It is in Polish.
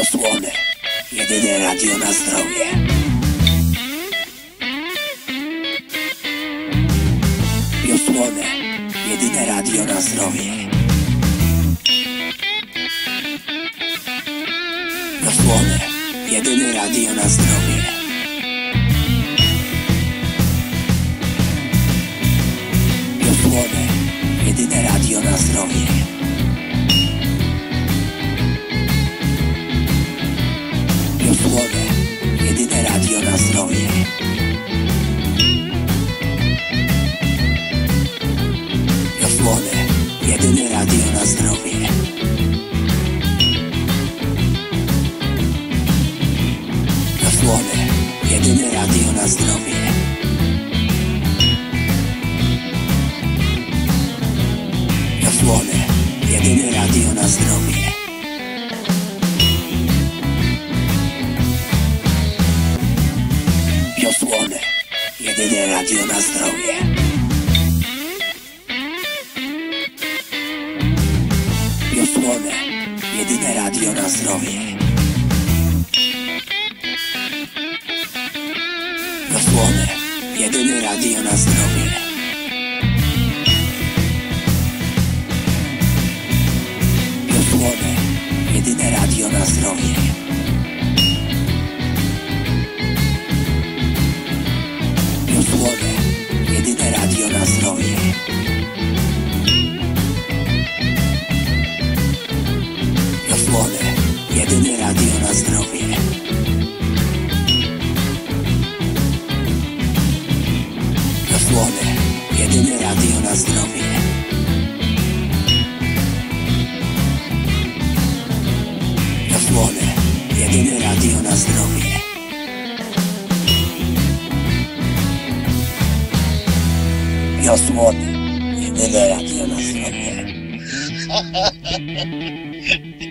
Wiosłony, jedyne radio na zdrowie. Wiosłony, jedyne radio na zdrowie. Wiosłony, jedyne radio na zdrowie. Jedyne radio na zdrowie. Radio na zdrowie. Wiosłony, jedyne radio na zdrowie. Wiosłony, jedyne radio na zdrowie. Wiosłony, jedyne radio na zdrowie. Jedyne radio na zdrowie. Wiosłony, jedyne radio na zdrowie. Wiosłony, jedyne radio na zdrowie. Wiosłony, jedyne radio na zdrowie. Wiosłony, jedyne radio na zdrowie. Wiosłony, jedyne radio na zdrowie. Wiosłony, jedyne radio na zdrowie.